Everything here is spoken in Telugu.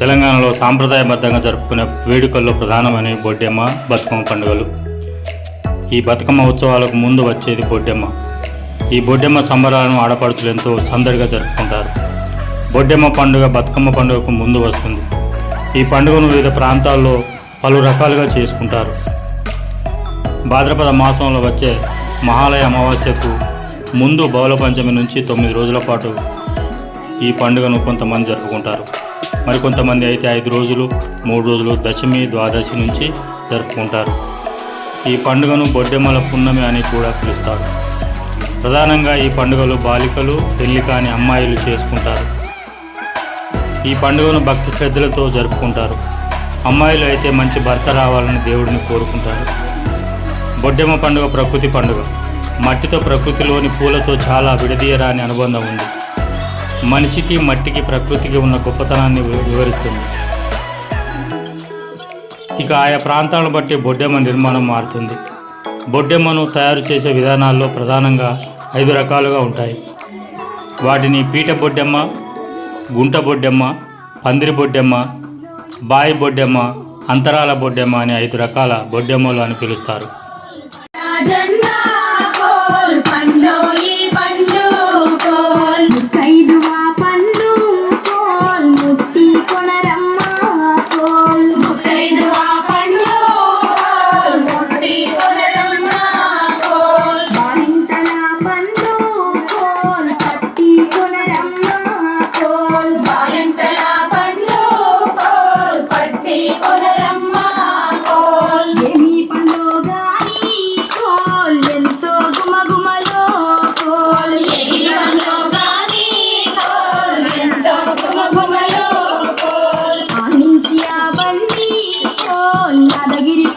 తెలంగాణలో సాంప్రదాయబద్ధంగా జరుపుకునే వేడుకల్లో ప్రధానమైన బొడ్డెమ్మ బతుకమ్మ పండుగలు. ఈ బతుకమ్మ ఉత్సవాలకు ముందు వచ్చేది బొడ్డెమ్మ ఈ బొడ్డెమ్మ సంబరాలను ఆడపడుచులు ఎంతో సందడిగా జరుపుకుంటారు. బొడ్డెమ్మ పండుగ బతుకమ్మ పండుగకు ముందు వస్తుంది. ఈ పండుగను వివిధ ప్రాంతాల్లో పలు రకాలుగా చేసుకుంటారు. భాద్రపద మాసంలో వచ్చే మహాలయ అమావాస్యకు ముందు బౌల పంచమి నుంచి తొమ్మిది రోజుల పాటు ఈ పండుగను కొంతమంది జరుపుకుంటారు. మరికొంతమంది అయితే ఐదు రోజులు మూడు రోజులు దశమి ద్వాదశి నుంచి జరుపుకుంటారు. ఈ పండుగను బొడ్డెమ్మల పున్నమి అని కూడా పిలుస్తారు. ప్రధానంగా ఈ పండుగలు బాలికలు పెళ్ళి కాని అమ్మాయిలు చేసుకుంటారు. ఈ పండుగను భక్తి శ్రద్ధలతో జరుపుకుంటారు. అమ్మాయిలు అయితే మంచి భర్త రావాలని దేవుడిని కోరుకుంటారు. బొడ్డెమ్మ పండుగ ప్రకృతి పండుగ. మట్టితో ప్రకృతిలోని పూలతో చాలా విడదీయరాని అనుబంధం ఉంది. మనిషికి మట్టికి ప్రకృతికి ఉన్న గొప్పతనాన్ని వి- వివరిస్తుంది. ఇక ఆయా ప్రాంతాలను బట్టి బొడ్డెమ్మ నిర్మాణం మారుతుంది. బొడ్డెమ్మను తయారు చేసే విధానాల్లో ప్రధానంగా ఐదు రకాలుగా ఉంటాయి. వాటిని పీట బొడ్డెమ్మ గుంట బొడ్డెమ్మ పందిరి బొడ్డెమ్మ బాయి బొడ్డెమ్మ అంతరాల బొడ్డెమ్మ అనే ఐదు రకాల బొడ్డెమ్మలు అని పిలుస్తారు. Дорогие